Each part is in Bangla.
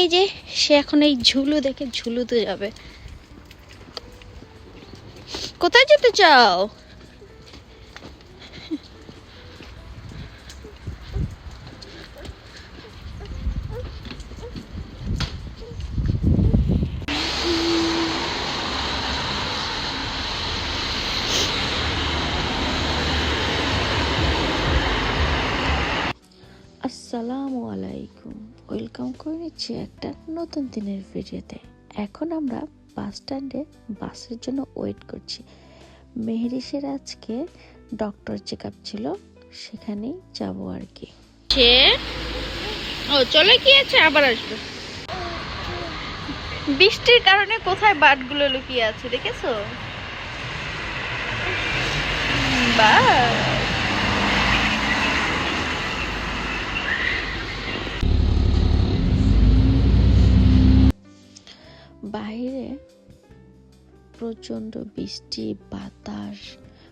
এই যে সে এখন এই ঝুলু দেখে ঝুলুতে যাবে। কোথায় যেতে চাও? আসসালামু আলাইকুম। ওয়েলকাম করে নিচ্ছি একটা নতুন দিনের ভিডিওতে। এখন আমরা বাস স্ট্যান্ডে বাসের জন্য ওয়েট করছি। মেহরিসের আজকে ডক্টর চেক আপ ছিল, সেখানেই যাব আর কি। সে? ও, চলে গিয়েছে, আবার আসবে। বৃষ্টির কারণে কোথায় বাটগুলো লুকিয়ে আছে, দেখেছ? বা বাইরে প্রচণ্ড বৃষ্টি, বাতাস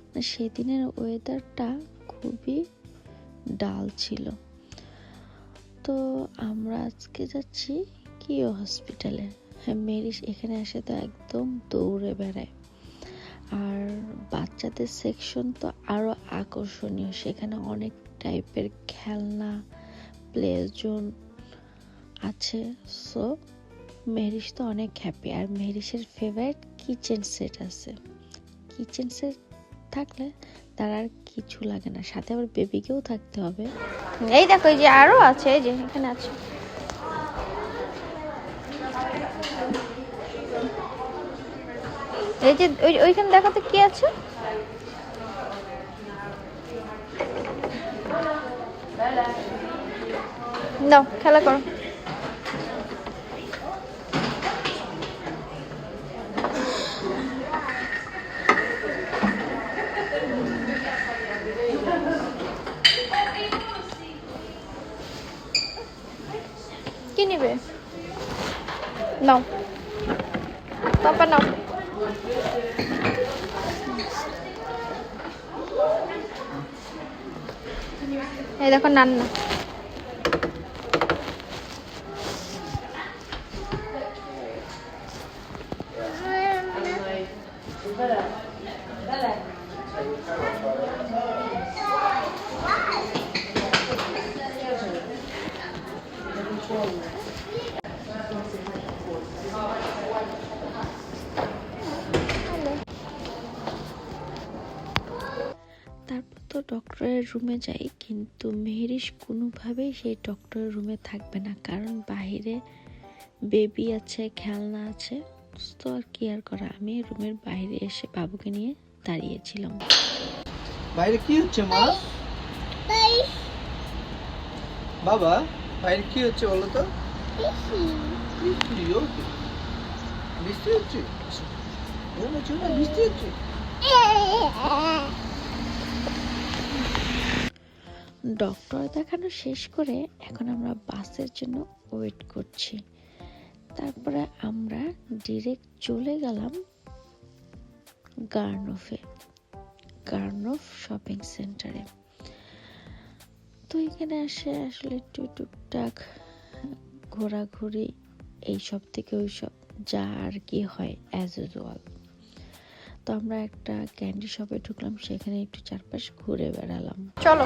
মানে সেদিনের ওয়েদারটা খুবই ডাল ছিল। তো আমরা আজকে যাচ্ছি কিও হসপিটালে হ্যাঁ মেরিস এখানে এসে তো একদম দৌড়ে বেড়ায়। আর বাচ্চাদের সেকশন তো আরও আকর্ষণীয়। সেখানে অনেক টাইপের খেলনা প্লে জোন আছে। সো মেহরিশ তো অনেক হ্যাপি আর মেহরিশের ফেভারিট কিচেন সেট আছে। কিচেন সেট থাকলে তার আর কিছু লাগে না, সাথে আবার বেবিকেও থাকতে হবে। এই দেখো, এই যে আরও আছে, এই যে এখানে আছে। এই যে ওই ওইখানে দেখো তো কি আছে? নাও খেলা করো। কি নিবে? নাও। পাপা নাও। এই দেখো নান্না তারপর তো ডক্টরের রুমে যাই কিন্তু মেহরিশ কোনোভাবেই সেই ডক্টরের রুমে থাকবে না। কারণ বাইরে বেবি আছে খেলনা আছে তো আর কি আর করা? আমি রুমের বাইরে এসে বাবুকে নিয়ে দাঁড়িয়েছিলাম। বাইরে কি হচ্ছে মা? বাবা বাইরে কি হচ্ছে বলো তো? বৃষ্টি হচ্ছে? বৃষ্টি হচ্ছে? ডক্টর দেখানো শেষ করে এখন আমরা বাসের জন্য ওয়েট করছি। তারপরে আমরা ডিরেক্ট চলে গেলাম গার্নফে। গার্নফ শপিং সেন্টারে তো এখানে আসে আসলে একটু টুকটাক ঘোরাঘুরি, এইসব থেকে ওই সব যা আর কি হয় অ্যাজ ইউজুয়াল তো আমরা একটা ক্যান্ডি শপে ঢুকলাম, সেখানে একটু চারপাশ ঘুরে বেড়ালাম। চলো।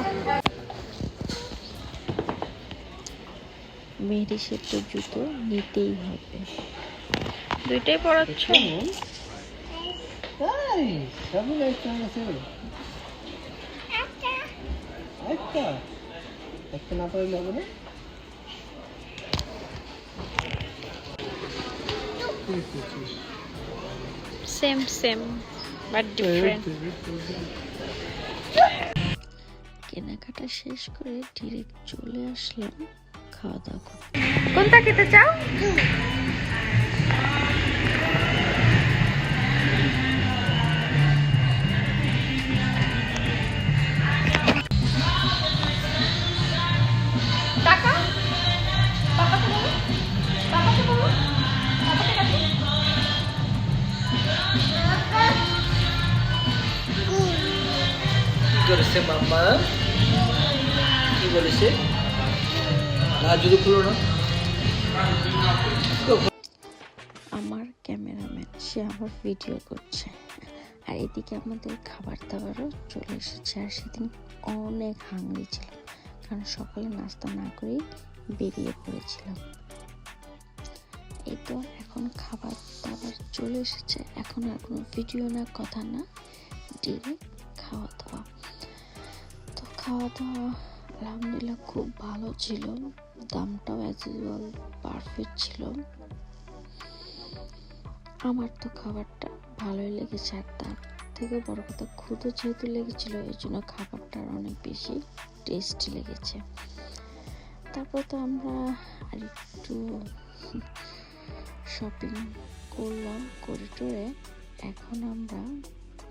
মেহেরিসের তো জুতো নিতেই হবে। দুইটাই পড়াচ্ছ একটা। একটা? একটা না পারলে হবে না? সেম সেম বাট ডিফারেন্ট কেনাকাটা শেষ করে ডিরেক্ট চলে আসলাম। খাওয়া দাওয়া করতে কোনটা খেতে চাও? কি করেছে মাম্মা? কি বলেছে? আমার ক্যামেরাম্যান, সে আমার ভিডিও করছে। আর এদিকে আমাদের খাবার দাবারও চলে এসেছে। আর সেদিন অনেক হাংরি ছিলাম, কারণ সকালে নাস্তা না করেই বেরিয়ে পড়েছিলাম। এই তো এখন খাবার দাবার চলে এসেছে। এখন আর কোনো ভিডিও না, কথা না ডিরেক্ট খাওয়া দাওয়া তো খাওয়া দাওয়া আলহামদুলিল্লাহ খুব ভালো ছিল, দামটাও অ্যাজ ইউজুয়াল পারফেক্ট ছিল। আমার তো খাবারটা ভালোই লেগেছে আর তার থেকে বড় কথা ক্ষুদো যেহেতু লেগেছিল এই জন্য খাবারটা আর অনেক বেশি টেস্টি লেগেছে। তারপর তো আমরা আর একটু শপিং করলাম, করে টোরে। এখন আমরা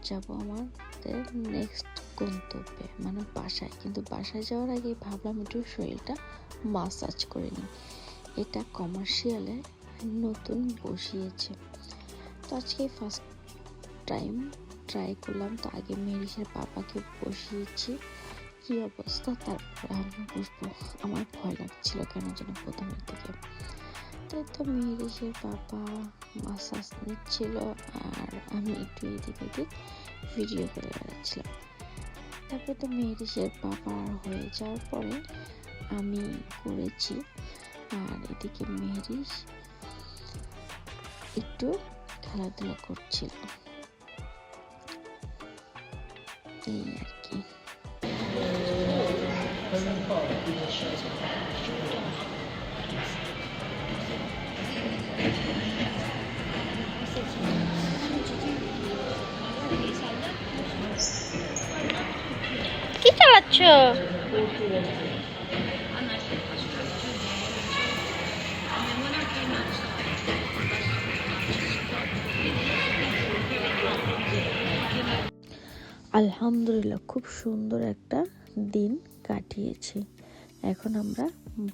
যাব আমাদের নেক্সট গন্তব্যে মানে বাসায়। কিন্তু বাসায় যাওয়ার আগে ভাবলাম একটু শরীরটা মাসাজ করে নিই। এটা কমার্শিয়ালে নতুন বসিয়েছে। তো আজকে ফার্স্ট টাইম ট্রাই করলাম। তো আগে মেরিসের পাপাকে বসিয়েছি। কি অবস্থা? তারপর আমি বসবো। আমার ভয় লাগছিল কেন যেন প্রথমের দিকে। তাই তো মেরিসের পাপা মাসাজ নিচ্ছিল আর আমি একটু এদিক ওদিক ভিডিও করে বেড়াচ্ছিলাম। তারপর তো মেরিসের পাপা হয়ে যাওয়ার পরে আমি করেছি। আর এদিকে মেরিস একটু খেলাধুলা করছিল। এই আর কি। চালাচ্ছ আলহামদুলিল্লাহ, খুব সুন্দর একটা দিন কাটিয়েছি। এখন আমরা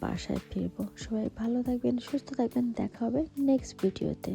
বাসায় ফিরবো। সবাই ভালো থাকবেন, সুস্থ থাকবেন। দেখা হবে নেক্সট ভিডিওতে